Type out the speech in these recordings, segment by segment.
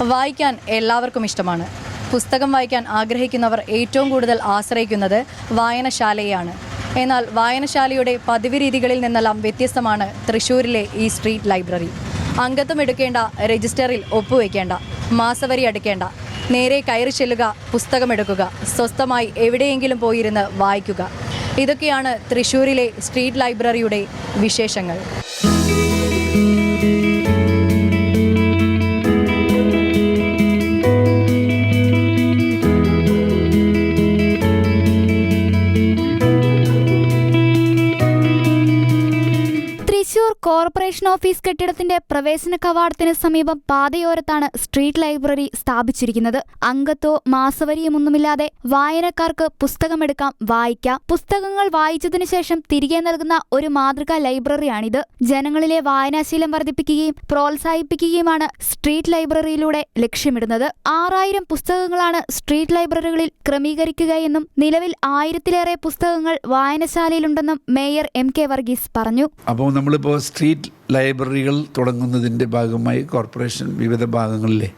വായിക്കാൻ എല്ലാവർക്കും ഇഷ്ടമാണ്. പുസ്തകം വായിക്കാൻ ആഗ്രഹിക്കുന്നവർ ഏറ്റവും കൂടുതൽ ആശ്രയിക്കുന്നത് വായനശാലയെയാണ്. എന്നാൽ വായനശാലയുടെ പതിവ് രീതികളിൽ നിന്നെല്ലാം വ്യത്യസ്തമാണ് തൃശ്ശൂരിലെ ഈ സ്ട്രീറ്റ് ലൈബ്രറി. അംഗത്വം എടുക്കേണ്ട രജിസ്റ്ററിൽ ഒപ്പുവെക്കേണ്ട മാസവരി അടയ്ക്കേണ്ട നേരെ കയറി ചെല്ലുക പുസ്തകമെടുക്കുക സ്വസ്ഥമായി എവിടെയെങ്കിലും പോയിരുന്ന് വായിക്കുക. ഇതൊക്കെയാണ് തൃശ്ശൂരിലെ സ്ട്രീറ്റ് ലൈബ്രറിയുടെ വിശേഷങ്ങൾ. തൃശൂർ കോർപ്പറേഷൻ ഓഫീസ് കെട്ടിടത്തിന്റെ പ്രവേശന കവാടത്തിന് സമീപം പാതയോരത്താണ് സ്ട്രീറ്റ് ലൈബ്രറി സ്ഥാപിച്ചിരിക്കുന്നത്. അംഗത്തോ മാസവരിയുമൊന്നുമില്ലാതെ വായനക്കാർക്ക് പുസ്തകമെടുക്കാം വായിക്കാം. പുസ്തകങ്ങൾ വായിച്ചതിനു ശേഷം തിരികെ നൽകുന്ന ഒരു മാതൃകാ ലൈബ്രറിയാണിത്. ജനങ്ങളിലെ വായനാശീലം വർദ്ധിപ്പിക്കുകയും പ്രോത്സാഹിപ്പിക്കുകയുമാണ് സ്ട്രീറ്റ് ലൈബ്രറിയിലൂടെ ലക്ഷ്യമിടുന്നത്. ആറായിരം പുസ്തകങ്ങളാണ് സ്ട്രീറ്റ് ലൈബ്രറികളിൽ ക്രമീകരിക്കുകയെന്നും നിലവിൽ ആയിരത്തിലേറെ പുസ്തകങ്ങൾ വായനശാലയിലുണ്ടെന്നും മേയർ എം കെ വർഗീസ് പറഞ്ഞു. അപ്പോൾ നമ്മളിപ്പോൾ സ്ട്രീറ്റ് ലൈബ്രറികൾ തുടങ്ങുന്നതിന്റെ ഭാഗമായി കോർപ്പറേഷൻ വിവിധ ഭാഗങ്ങളിലെ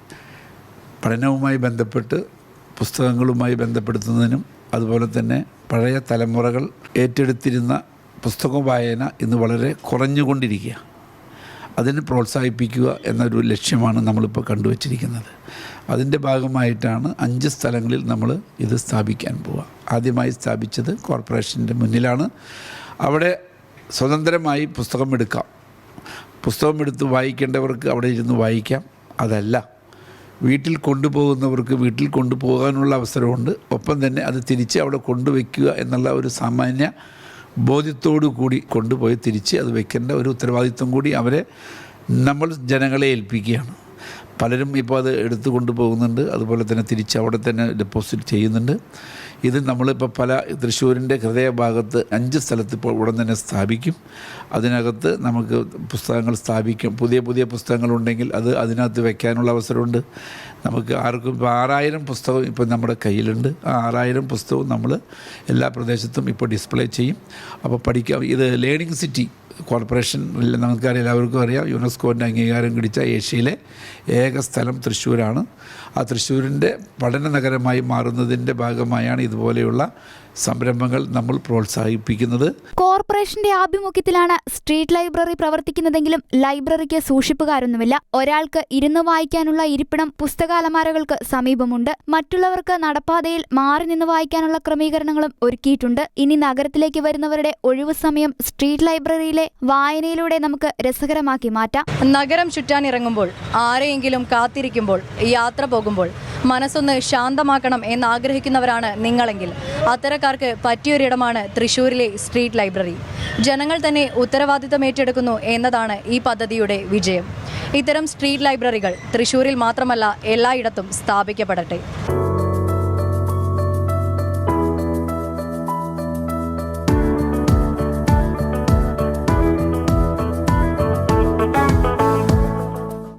പഠനവുമായി ബന്ധപ്പെട്ട് പുസ്തകങ്ങളുമായി ബന്ധപ്പെടുത്തുന്നതിനും അതുപോലെ തന്നെ പഴയ തലമുറകൾ ഏറ്റെടുത്തിരുന്ന പുസ്തക വായന ഇന്ന് വളരെ കുറഞ്ഞുകൊണ്ടിരിക്കുക. അതിനെ പ്രോത്സാഹിപ്പിക്കുക എന്നൊരു ലക്ഷ്യമാണ് നമ്മളിപ്പോൾ കണ്ടുവച്ചിരിക്കുന്നത്. അതിന്റെ ഭാഗമായിട്ടാണ് അഞ്ച് സ്ഥലങ്ങളിൽ നമ്മൾ ഇത് സ്ഥാപിക്കാൻ പോവുക. ആദ്യമായി സ്ഥാപിച്ചത് കോർപ്പറേഷന്റെ മുന്നിലാണ്. അവിടെ സ്വതന്ത്രമായി പുസ്തകം എടുക്കാം പുസ്തകം എടുത്ത് വായിക്കേണ്ടവർക്ക് അവിടെ ഇരുന്ന് വായിക്കാം. അതല്ല. വീട്ടിൽ കൊണ്ടുപോകുന്നവർക്ക് വീട്ടിൽ കൊണ്ടുപോകാനുള്ള അവസരമുണ്ട്. ഒപ്പം തന്നെ അത് തിരിച്ച് അവിടെ കൊണ്ടുവയ്ക്കുക എന്നുള്ള ഒരു സാമാന്യ ബോധ്യത്തോടു കൂടി കൊണ്ടുപോയി തിരിച്ച് അത് വയ്ക്കേണ്ട ഒരു ഉത്തരവാദിത്വം കൂടി അവരെ നമ്മൾ ജനങ്ങളെ ഏൽപ്പിക്കുകയാണ്. പലരും ഇപ്പോൾ അത് എടുത്തു കൊണ്ടുപോകുന്നുണ്ട്. അതുപോലെ തന്നെ തിരിച്ച് അവിടെ തന്നെ ഡെപ്പോസിറ്റ് ചെയ്യുന്നുണ്ട്. ഇത് നമ്മളിപ്പോൾ പല തൃശ്ശൂരിന്റെ ഹൃദയഭാഗത്ത് അഞ്ച് സ്ഥലത്ത് ഇപ്പോൾ ഉടൻ തന്നെ സ്ഥാപിക്കും. അതിനകത്ത് നമുക്ക് പുസ്തകങ്ങൾ സ്ഥാപിക്കും. പുതിയ പുതിയ പുസ്തകങ്ങളുണ്ടെങ്കിൽ അത് അതിനകത്ത് വയ്ക്കാനുള്ള അവസരമുണ്ട്. നമുക്ക് ആർക്കും ഇപ്പോൾ ആറായിരം പുസ്തകം ഇപ്പോൾ നമ്മുടെ കയ്യിലുണ്ട്. ആ ആറായിരം പുസ്തകവും നമ്മൾ എല്ലാ പ്രദേശത്തും ഇപ്പോൾ ഡിസ്പ്ലേ ചെയ്യും. അപ്പോൾ പഠിക്കാം. ഇത് ലേണിംഗ് സിറ്റി കോർപ്പറേഷൻ നമുക്കറിയാം എല്ലാവർക്കും അറിയാം. യുനെസ്കോന്റെ അംഗീകാരം കിടിച്ച ഏഷ്യയിലെ ഏക സ്ഥലം തൃശ്ശൂരാണ്. ആ തൃശ്ശൂരിന്റെ പഠന നഗരമായി മാറുന്നതിന്റെ ഭാഗമായാണ് ഇതുപോലെയുള്ള സംരംഭങ്ങൾ നമ്മൾ പ്രോത്സാഹിപ്പിക്കുന്നത്. കോർപ്പറേഷന്റെ ആഭിമുഖ്യത്തിലാണ് സ്ട്രീറ്റ് ലൈബ്രറി പ്രവർത്തിക്കുന്നതെങ്കിലും ലൈബ്രറിക്ക് സൂക്ഷിപ്പുകാരൊന്നുമില്ല. ഒരാൾക്ക് ഇരുന്ന് വായിക്കാനുള്ള ഇരിപ്പിടം പുസ്തകാലമാരകൾക്ക് സമീപമുണ്ട്. മറ്റുള്ളവർക്ക് നടപ്പാതയിൽ മാറി നിന്ന് വായിക്കാനുള്ള ക്രമീകരണങ്ങളും ഒരുക്കിയിട്ടുണ്ട്. ഇനി നഗരത്തിലേക്ക് വരുന്നവരുടെ ഒഴിവു സമയം സ്ട്രീറ്റ് ലൈബ്രറിയിലെ വായനയിലൂടെ നമുക്ക് രസകരമാക്കി മാറ്റാം. നഗരം ചുറ്റാനിറങ്ങുമ്പോൾ ആരെയെങ്കിലും കാത്തിരിക്കുമ്പോൾ യാത്ര പോകുമ്പോൾ മനസ്സൊന്ന് ശാന്തമാക്കണം എന്നാഗ്രഹിക്കുന്നവരാണ് നിങ്ങളെങ്കിൽ. അത്തരക്കാർക്ക് പറ്റിയൊരിടമാണ് തൃശൂരിലെ സ്ട്രീറ്റ് ലൈബ്രറി. ജനങ്ങൾ തന്നെ ഉത്തരവാദിത്തം ഏറ്റെടുക്കുന്നു എന്നതാണ് ഈ പദ്ധതിയുടെ വിജയം. ഇത്തരം സ്ട്രീറ്റ് ലൈബ്രറികൾ തൃശൂരിൽ മാത്രമല്ല എല്ലായിടത്തും സ്ഥാപിക്കപ്പെടട്ടെ.